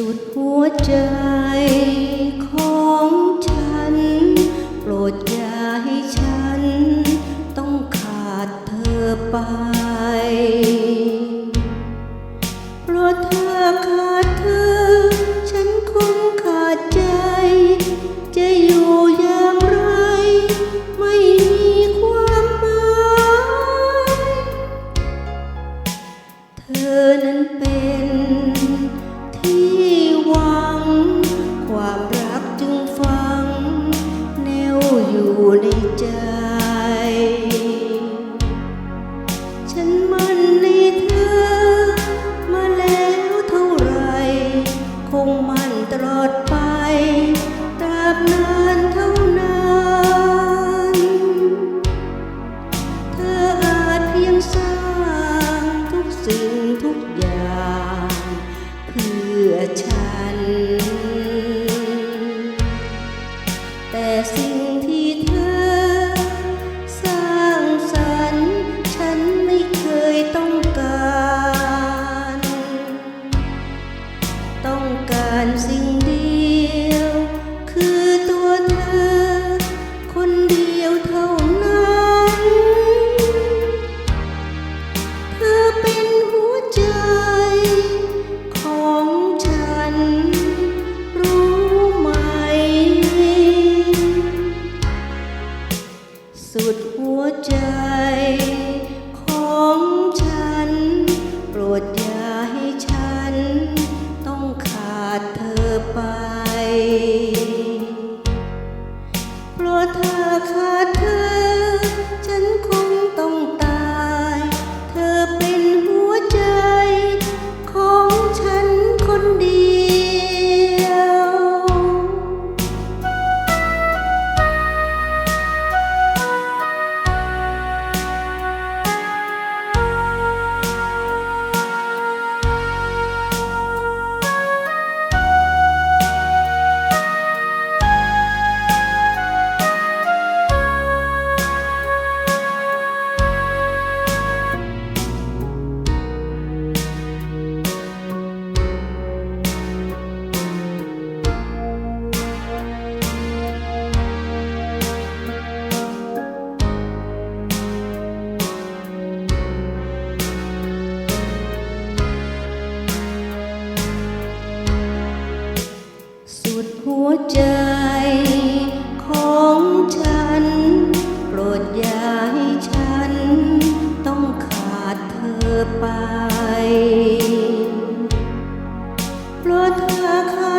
สุดหัวใจของฉัน โปรดอย่าให้ฉัน ต้องขาดเธอไป เพราะถ้าขาดเธอ ฉันคงขาดใจ จะอยู่อย่างไร ไม่มีความหมาย เธอนั้นเป็น งมันตลอดไป ไป สุดหัวใจของฉัน โปรดอย่าให้ฉัน ต้องขาดเธอไปโปรดเธอค่ะ